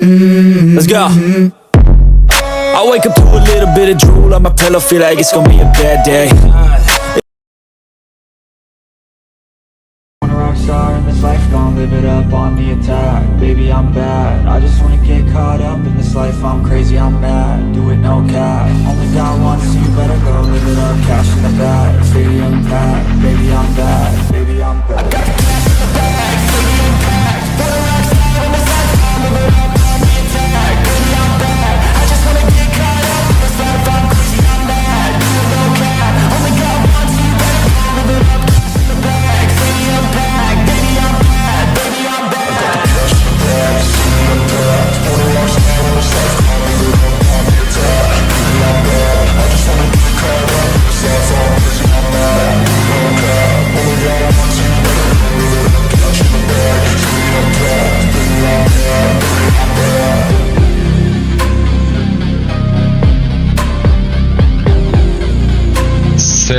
Mm-hmm. Let's go. I wake up to a little bit of drool on my pillow, feel like it's gonna be a bad day. I'm a rock star in this life, gon' live it up on the attack. Baby, I'm bad, I just wanna get caught up in this life. I'm crazy, I'm mad, do it no cap. Only got one, so you better go live it up. Cash in the bag, stadium packed. Baby, I'm bad,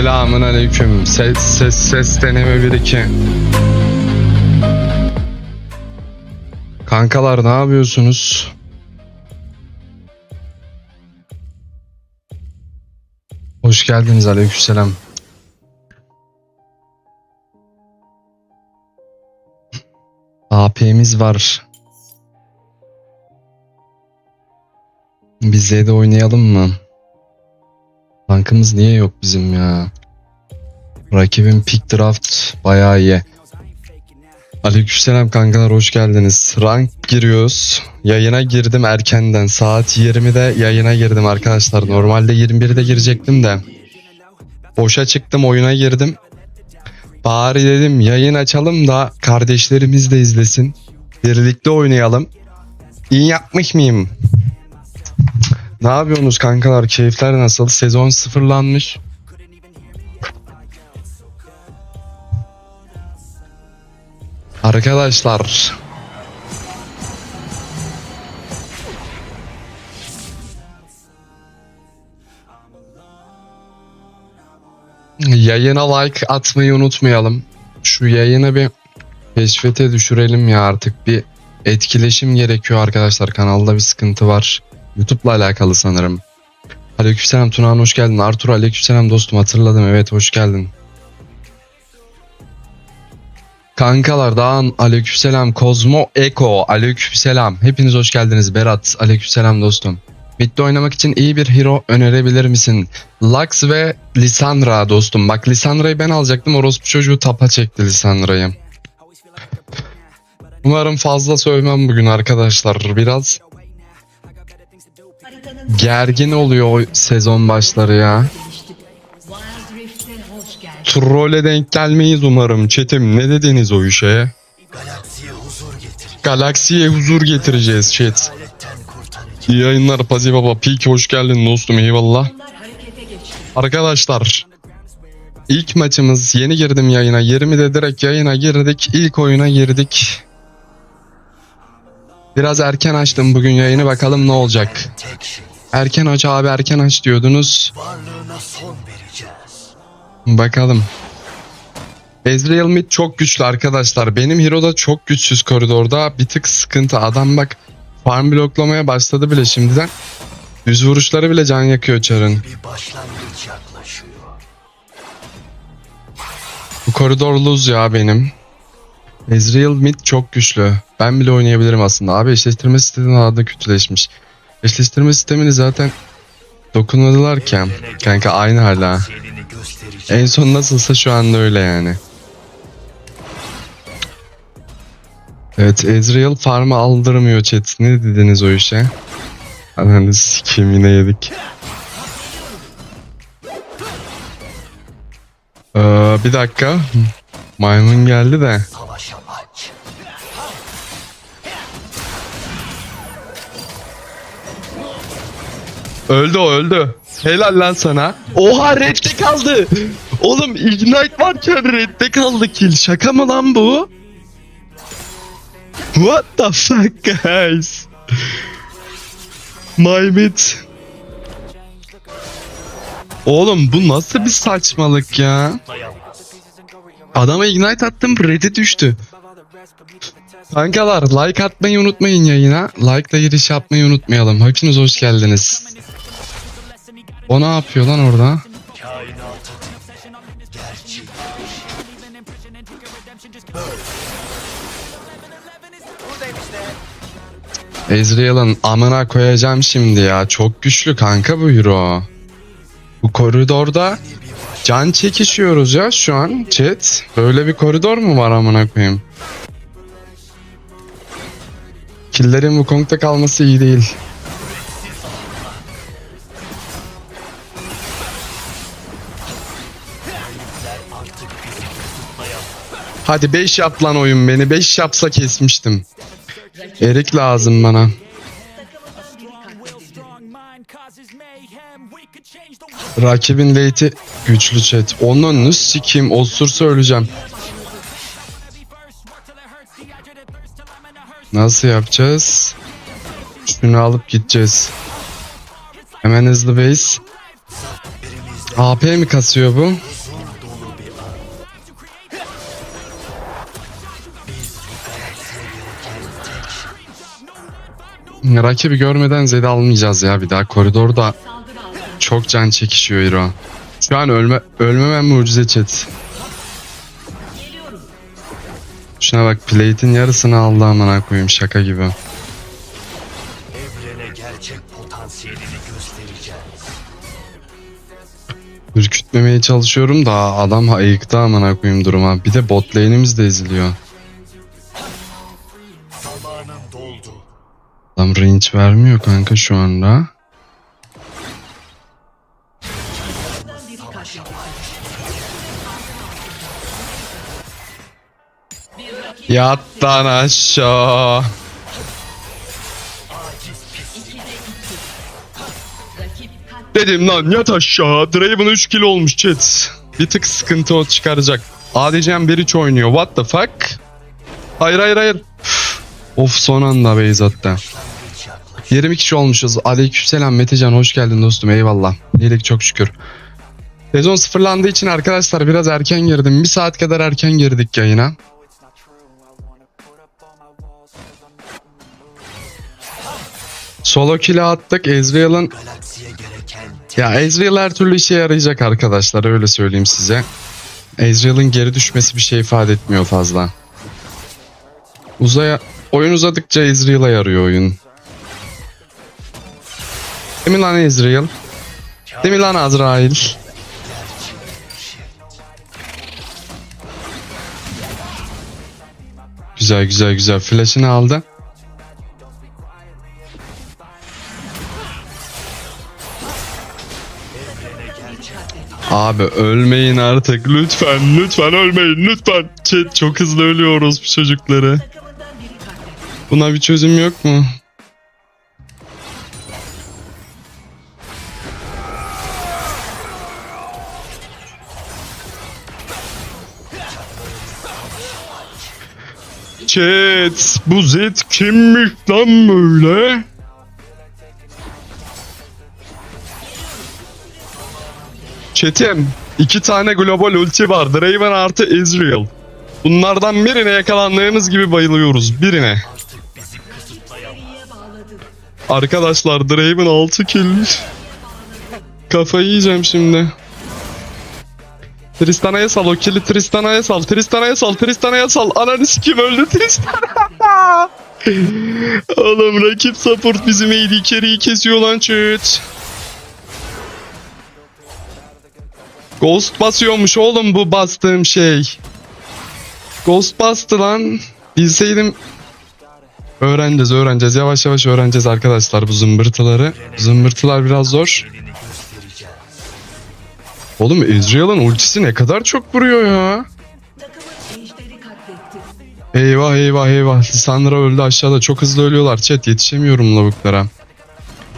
Selamun aleyküm. Ses ses ses deneme 1 2. Kankalar ne yapıyorsunuz? Hoş geldiniz aleykümselam. AP'miz var. Bize de oynayalım mı? Tankımız niye yok bizim ya? Rakibin pick draft bayağı iyi. Aleykümselam kankalar hoş geldiniz. Rank giriyoruz. Yayına girdim erkenden. Saat 20'de yayına girdim arkadaşlar. Normalde 21'de girecektim de. Boşa çıktım oyuna girdim. Bari dedim yayın açalım da kardeşlerimiz de izlesin. Birlikte oynayalım. İyi yapmış mıyım? Ne yapıyorsunuz kankalar? Keyifler nasıl? Sezon sıfırlanmış. Arkadaşlar. Yayına like atmayı unutmayalım. Şu yayını bir keşfete düşürelim ya artık bir etkileşim gerekiyor arkadaşlar. Kanalda bir sıkıntı var. YouTube'la alakalı sanırım. Aleykümselam Tunağan hoş geldin. Artur aleykümselam dostum hatırladım evet hoş geldin. Kankalar Dağın aleykümselam Kozmo Eko aleykümselam. Hepiniz hoş geldiniz Berat aleykümselam dostum. Mid'de oynamak için iyi bir hero önerebilir misin? Lux ve Lissandra dostum. Bak Lissandra'yı ben alacaktım. Orospu çocuğu tapa çekti Lissandra'yı. Umarım fazla sövmem bugün arkadaşlar. Biraz gergin oluyor o sezon başları ya. Troll'e denk gelmeyiz umarım. Çetim ne dediniz o işe? Galaksiye huzur getireceğiz chat. İyi yayınlar Pazi Baba. Peak hoş geldin dostum eyvallah. Arkadaşlar ilk maçımız yeni girdim yayına 20'de direkt yayına girdik ilk oyuna girdik Biraz erken açtım bugün yayını bakalım ne olacak. Erken aç abi erken aç diyordunuz. Bakalım. Ezreal mid çok güçlü arkadaşlar. Benim hero da çok güçsüz koridorda. Bir tık sıkıntı. Adam bak farm bloklamaya başladı bile şimdiden. Düz vuruşları bile can yakıyor çarın. Bu koridor lose ya benim. Ezreal mid çok güçlü. Ben bile oynayabilirim aslında. Abi eşleştirme sistemi daha da kötüleşmiş. Eşleştirme sistemini zaten dokunmadılar ki. Kanka aynı hala. En son nasılsa şu anda öyle yani. Evet Ezreal farmı aldırmıyor chat. Ne dediniz o işe? Ananı sikeyim yine yedik. Ee, bir dakika. Maymun geldi de. Öldü o öldü. Helal lan sana. Oha redde kaldı. Oğlum ignite varken redde kaldı kill. Şaka mı lan bu? What the fuck guys? My mid. Oğlum bu nasıl bir saçmalık ya? Adama ignite attım red'e düştü. Kankalar like atmayı unutmayın yayına. Like da giriş yapmayı unutmayalım. Hepiniz hoş geldiniz. O ne yapıyor lan orada? Ezreal'ın amına koyacağım şimdi ya. Çok güçlü kanka bu hero. Bu koridorda can çekişiyoruz ya şu an chat. Böyle bir koridor mu var amına koyayım? Killerin bu konkta kalması iyi değil. Hadi 5 yap lan oyun beni. 5 yapsa kesmiştim. Erik lazım bana. Rakibin late'i güçlü chat. Onun önünü sikeyim. Osursa öleceğim. Nasıl yapacağız? Şunu alıp gideceğiz. Hemen hızlı base. AP mi kasıyor bu? Rakibi görmeden Zed'i almayacağız ya bir daha. Koridorda çok can çekişiyor Hero. Şu an ölme, ölmemem mucize chat. Şuna bak plate'in yarısını aldı amına koyayım şaka gibi. Evrene gerçek potansiyelini göstereceğiz. Ürkütmemeye çalışıyorum da adam ayıktı amına koyayım duruma. Bir de bot lane'imiz de eziliyor. Adam range vermiyor kanka şu anda. Yattan aşağı. Dedim lan yat aşağı. Draven 3 kilo olmuş chat. Bir tık sıkıntı o çıkaracak. ADC'm Beriç oynuyor. What the fuck? Hayır hayır hayır. of son anda base hatta. 20 kişi olmuşuz. Aleykümselam Metecan hoş geldin dostum eyvallah. İyilik çok şükür. Sezon sıfırlandığı için arkadaşlar biraz erken girdim. Bir saat kadar erken girdik yayına. Solo kill'e attık. Ezreal'ın ya Ezreal her türlü işe yarayacak arkadaşlar öyle söyleyeyim size. Ezreal'ın geri düşmesi bir şey ifade etmiyor fazla. Uzaya oyun uzadıkça Ezreal'a yarıyor oyun. Değil mi lan Ezreal? Değil mi lan Azrail? Güzel güzel güzel. Flash'ını aldı. Abi ölmeyin artık lütfen lütfen ölmeyin lütfen. Chat çok hızlı ölüyoruz bu çocukları. Buna bir çözüm yok mu? Chat bu Zed kimmiş lan böyle? Çetim iki tane global ulti var. Draven artı Ezreal. Bunlardan birine yakalandığımız gibi bayılıyoruz. Birine. Arkadaşlar Draven 6 kill. Kafayı yiyeceğim şimdi. Tristana'ya sal o kill'i Tristana'ya sal. Tristana'ya sal. Tristana'ya sal. Ananı kim öldü Tristana. Oğlum rakip support bizim AD carry'i kesiyor lan çüt. Ghost basıyormuş oğlum bu bastığım şey. Ghost bastı lan. Bilseydim öğreneceğiz öğreneceğiz. Yavaş yavaş öğreneceğiz arkadaşlar bu zımbırtıları. Zımbırtılar biraz zor. Oğlum Ezreal'ın ultisi ne kadar çok vuruyor ya. Eyvah eyvah eyvah. Lissandra öldü aşağıda. Çok hızlı ölüyorlar. Chat yetişemiyorum lavuklara.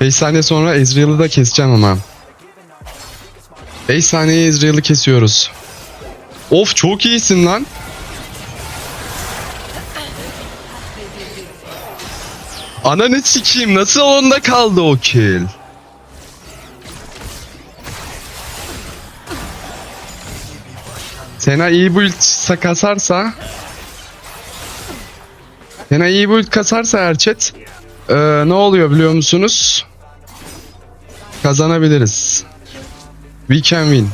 5 saniye sonra Ezreal'ı da keseceğim ama. 5 saniye Ezreal'ı kesiyoruz. Of çok iyisin lan. Ananı sikeyim nasıl onda kaldı o kill? Sena iyi build kasarsa Yine iyi build kasarsa chat ee, ne oluyor biliyor musunuz? Kazanabiliriz. We can win.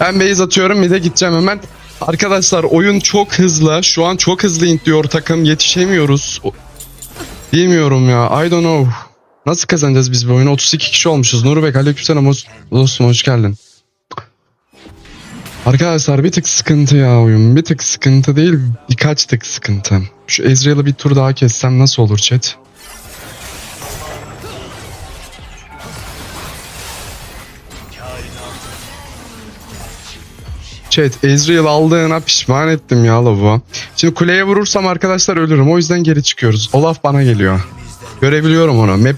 Ben base atıyorum mid'e gideceğim hemen. Arkadaşlar oyun çok hızlı. Şu an çok hızlı intliyor takım. Yetişemiyoruz. Bilmiyorum ya. I don't know. Nasıl kazanacağız biz bu oyunu? 32 kişi olmuşuz. Nurubek aleykümselam. Dostum hoş geldin. Arkadaşlar bir tık sıkıntı ya oyun. Bir tık sıkıntı değil. Birkaç tık sıkıntı. Şu Ezreal'ı bir tur daha kessem nasıl olur chat? Chat Ezreal aldığına pişman ettim ya lavuğa. Şimdi kuleye vurursam arkadaşlar ölürüm. O yüzden geri çıkıyoruz. Olaf bana geliyor. Görebiliyorum onu. Map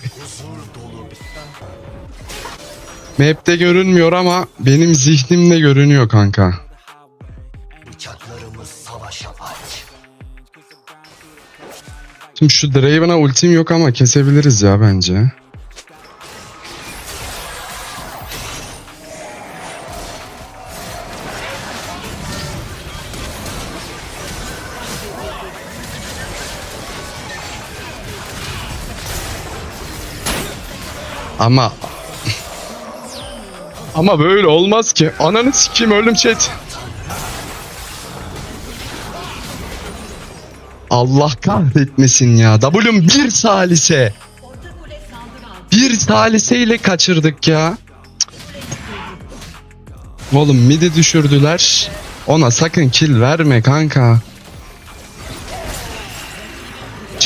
Map'te görünmüyor ama benim zihnimde görünüyor kanka. Şimdi şu Draven'a ultim yok ama kesebiliriz ya bence. Ama ama böyle olmaz ki. Ananı sikeyim öldüm chat. Allah kahretmesin ya. W'm bir salise. Bir saliseyle kaçırdık ya. Oğlum midi düşürdüler. Ona sakın kill verme kanka.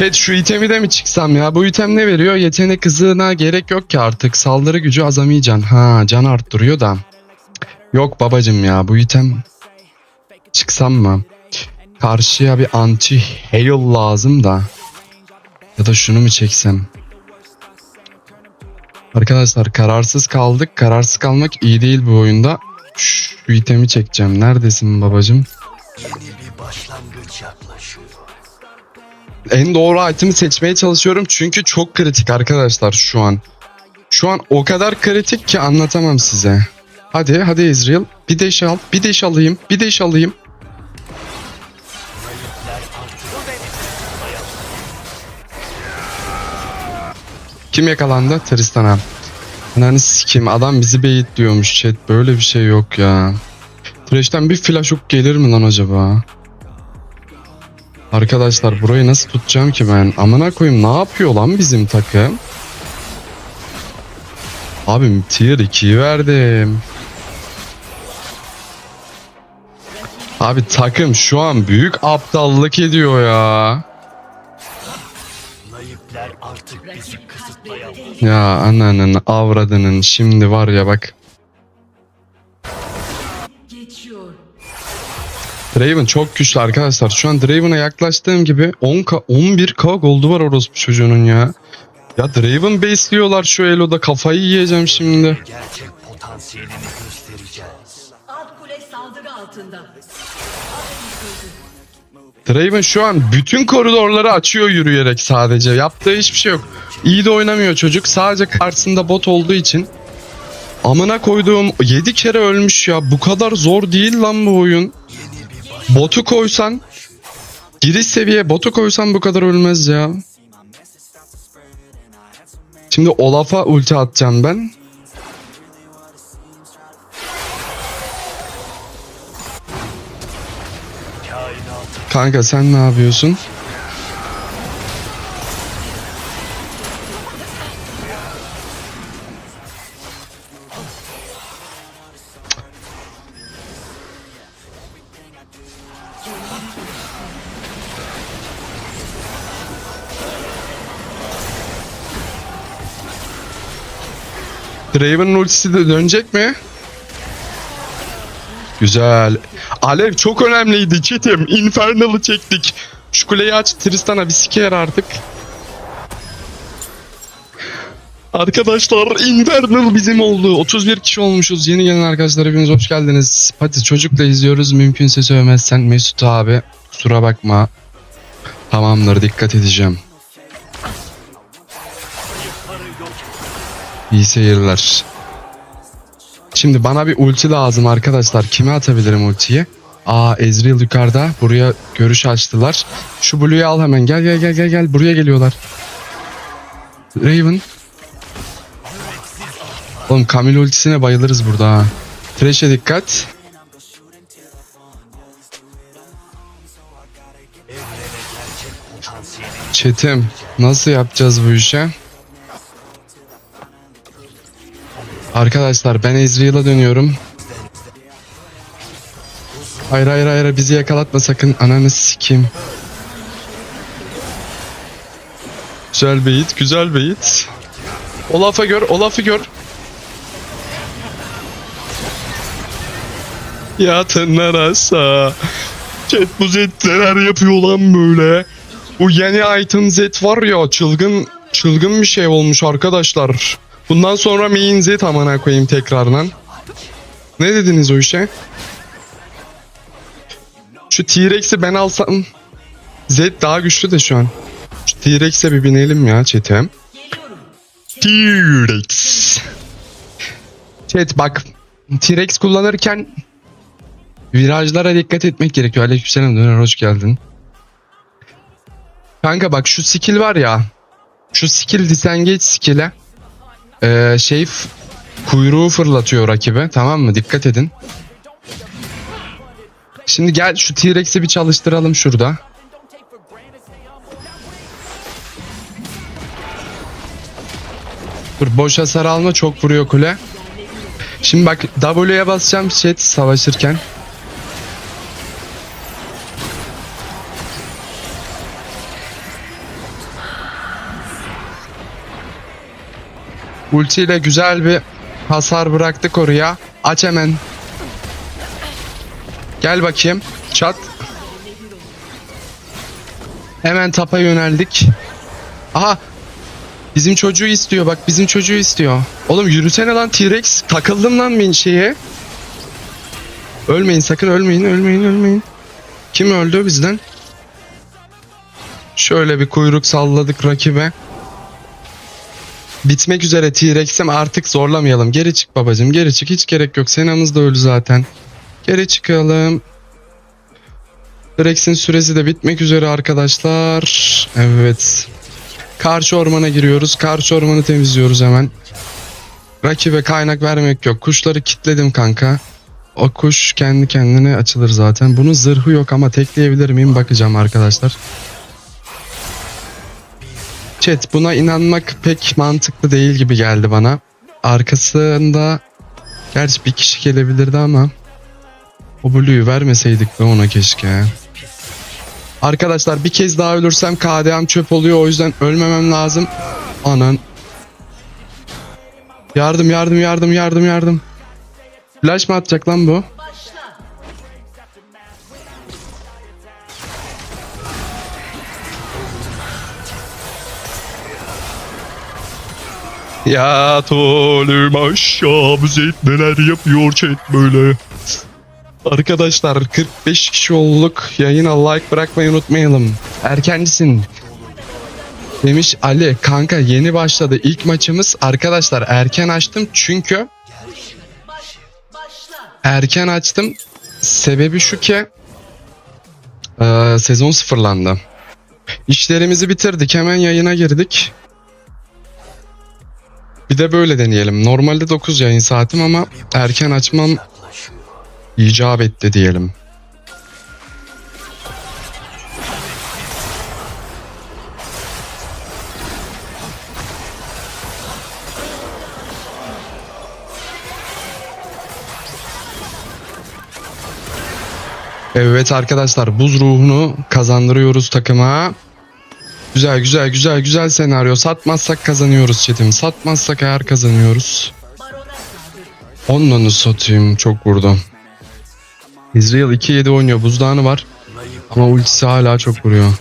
Chat şu itemi de mi çıksam ya? Bu item ne veriyor? Yetenek hızına gerek yok ki artık. Saldırı gücü azamayacaksın. Ha can arttırıyor da. Yok babacım ya bu item çıksam mı? Karşıya bir anti heal lazım da. Ya da şunu mu çeksem? Arkadaşlar kararsız kaldık. Kararsız kalmak iyi değil bu oyunda. Şu itemi çekeceğim. Neredesin babacım? Yeni bir başlangıç. En doğru itemi seçmeye çalışıyorum çünkü çok kritik arkadaşlar şu an. Şu an o kadar kritik ki anlatamam size. Hadi hadi Ezreal. Bir deş al. Bir deş alayım. Bir deş alayım. Kim yakalandı? Tristan'a. Ananı sikim adam bizi beyitliyormuş chat. Böyle bir şey yok ya. Thresh'ten bir flash hook gelir mi lan acaba? Arkadaşlar burayı nasıl tutacağım ki ben? Amına koyayım ne yapıyor lan bizim takım? Abim tier 2'yi verdim. Abi takım şu an büyük aptallık ediyor ya. Ya ananın avradının şimdi var ya bak. Draven çok güçlü arkadaşlar. Şu an Draven'a yaklaştığım gibi 10k 11k goldu var orospu çocuğunun ya. Ya Draven besliyorlar şu Elo'da kafayı yiyeceğim şimdi. Gerçek potansiyelini göstereceğiz. Alt kule saldırı altında. Draven şu an bütün koridorları açıyor yürüyerek sadece. Yaptığı hiçbir şey yok. İyi de oynamıyor çocuk. Sadece karşısında bot olduğu için. Amına koyduğum 7 kere ölmüş ya. Bu kadar zor değil lan bu oyun. Botu koysan giriş seviye botu koysan bu kadar ölmez ya. Şimdi Olaf'a ulti atacağım ben. Kanka sen ne yapıyorsun? Draven'ın ultisi de dönecek mi? Güzel. Alev çok önemliydi çetim. Infernal'ı çektik. Şu kuleyi aç Tristan'a bir siker artık. Arkadaşlar Infernal bizim oldu. 31 kişi olmuşuz. Yeni gelen arkadaşlar hepiniz hoş geldiniz. Hadi çocukla izliyoruz. Mümkünse sövmezsen Mesut abi. Kusura bakma. Tamamdır dikkat edeceğim. İyi seyirler. Şimdi bana bir ulti lazım arkadaşlar. Kime atabilirim ultiyi? Aa Ezreal yukarıda. Buraya görüş açtılar. Şu Blue'yu al hemen. Gel gel gel gel gel. Buraya geliyorlar. Raven. Oğlum Camille ultisine bayılırız burada ha. Thresh'e dikkat. Çetim. Nasıl yapacağız bu işe? Arkadaşlar ben Ezreal'a dönüyorum. Hayır hayır hayır bizi yakalatma sakın. Ananı sikeyim. Güzel beyit, güzel beyit. Olaf'ı gör, Olaf'ı gör. Yatın arasa. Chat bu Z neler yapıyor lan böyle. Bu yeni item Z var ya çılgın çılgın bir şey olmuş arkadaşlar. Bundan sonra main Z amına koyayım tekrardan. Ne dediniz o işe? Şu T-Rex'i ben alsam Z daha güçlü de şu an. Şu T-Rex'e bir binelim ya chat'e. T-Rex. Chat bak T-Rex kullanırken virajlara dikkat etmek gerekiyor. Aleykümselam döner hoş geldin. Kanka bak şu skill var ya. Şu skill disengage skill'e eee şey kuyruğu fırlatıyor rakibe tamam mı? Dikkat edin. Şimdi gel şu T-Rex'i bir çalıştıralım şurada. Dur boş hasar alma çok vuruyor kule. Şimdi bak W'ye basacağım chat savaşırken. Ultiyle güzel bir hasar bıraktık oraya. Aç hemen. Gel bakayım. Çat. Hemen tapa yöneldik. Aha. Bizim çocuğu istiyor bak bizim çocuğu istiyor. Oğlum yürüsene lan T-Rex. Takıldım lan ben şeye. Ölmeyin sakın ölmeyin ölmeyin ölmeyin. Kim öldü bizden? Şöyle bir kuyruk salladık rakibe. Bitmek üzere T-Rex'im artık zorlamayalım. Geri çık babacım geri çık hiç gerek yok. Senamız da öldü zaten. Geri çıkalım. T-Rex'in süresi de bitmek üzere arkadaşlar. Evet. Karşı ormana giriyoruz. Karşı ormanı temizliyoruz hemen. Rakibe kaynak vermek yok. Kuşları kitledim kanka. O kuş kendi kendine açılır zaten. Bunun zırhı yok ama tekleyebilir miyim bakacağım arkadaşlar. Chat buna inanmak pek mantıklı değil gibi geldi bana. Arkasında gerçi bir kişi gelebilirdi ama o Blue'yu vermeseydik be ona keşke. Arkadaşlar bir kez daha ölürsem KDA'm çöp oluyor o yüzden ölmemem lazım. Anan. Yardım yardım yardım yardım yardım. Flash mı atacak lan bu? Ya tolüm aşağı zeyt neler yapıyor chat böyle. Arkadaşlar 45 kişi olduk. Yayına like bırakmayı unutmayalım. Erkencisin. Demiş Ali kanka yeni başladı ilk maçımız. Arkadaşlar erken açtım çünkü erken açtım. Sebebi şu ki sezon sıfırlandı. İşlerimizi bitirdik hemen yayına girdik. Bir de böyle deneyelim. Normalde 9 yayın saatim ama erken açmam icap etti diyelim. Evet arkadaşlar buz ruhunu kazandırıyoruz takıma. Güzel güzel güzel güzel senaryo. Satmazsak kazanıyoruz chat'im. Satmazsak eğer kazanıyoruz. Onunla satayım çok vurdu. Israel 2-7 oynuyor. Buzdağını var. Ama ultisi hala çok vuruyor.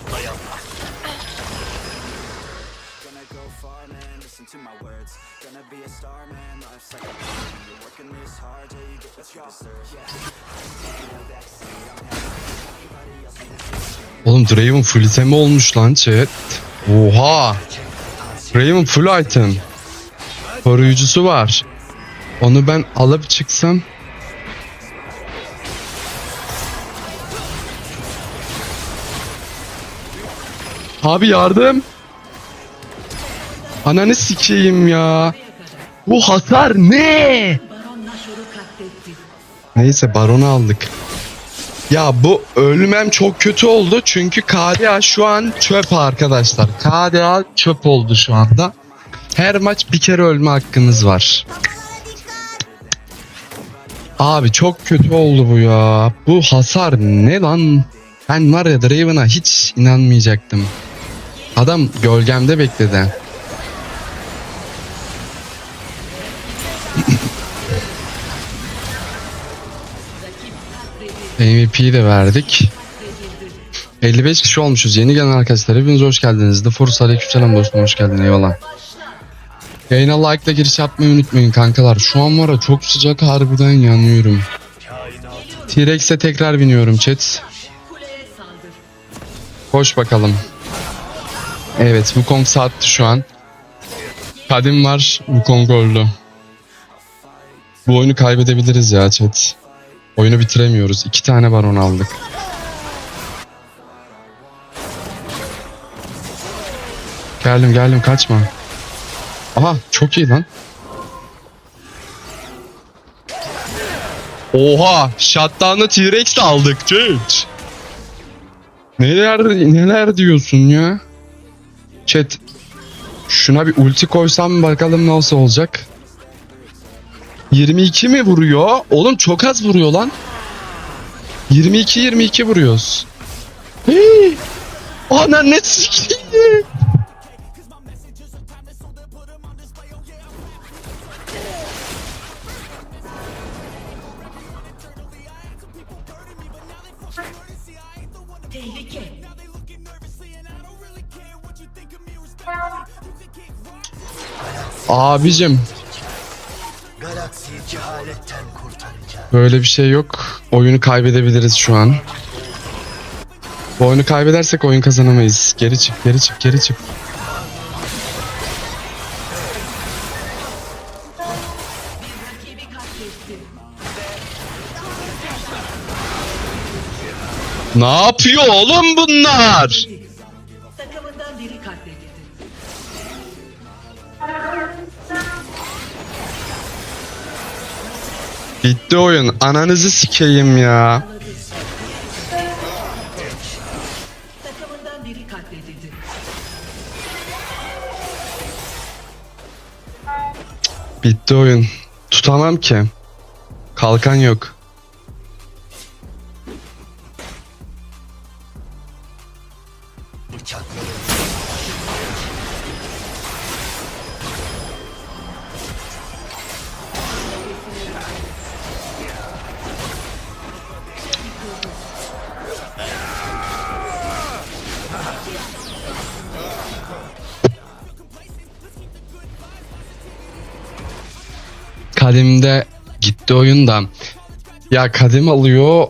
Draven full item olmuş lan chat. Oha. Draven full item. Koruyucusu var. Onu ben alıp çıksam. Abi yardım. Ananı sikeyim ya. Bu hasar ne? Neyse baronu aldık. Ya bu ölmem çok kötü oldu çünkü KDA şu an çöp arkadaşlar. KDA çöp oldu şu anda. Her maç bir kere ölme hakkınız var. Abi çok kötü oldu bu ya. Bu hasar ne lan? Ben var ya Draven'a hiç inanmayacaktım. Adam gölgemde bekledi. MVP'yi de verdik. 55 kişi olmuşuz. Yeni gelen arkadaşlar hepiniz hoş geldiniz. The Force Aleykümselam dostum hoş geldin eyvallah. Yayına like ile giriş yapmayı unutmayın kankalar. Şu an var çok sıcak harbiden yanıyorum. T-Rex'e tekrar biniyorum chat. Koş bakalım. Evet Wukong sattı şu an. Kadim var Wukong öldü. Bu oyunu kaybedebiliriz ya chat. Oyunu bitiremiyoruz. İki tane baron aldık. Geldim geldim kaçma. Aha çok iyi lan. Oha shutdown'ı T-Rex de aldık chat. Neler neler diyorsun ya? Chat. Şuna bir ulti koysam bakalım nasıl olacak. 22 mi vuruyor? Oğlum çok az vuruyor lan. 22 22 vuruyoruz. Hey! Ana ne? Tehlike. Abicim böyle bir şey yok. Oyunu kaybedebiliriz şu an. Bu oyunu kaybedersek oyun kazanamayız. Geri çık, geri çık, geri çık. Ne yapıyor oğlum bunlar? Bitti oyun. Ananızı sikeyim ya. Bitti oyun. Tutamam ki. Kalkan yok. Kadim'de gitti oyun da. Ya Kadim alıyor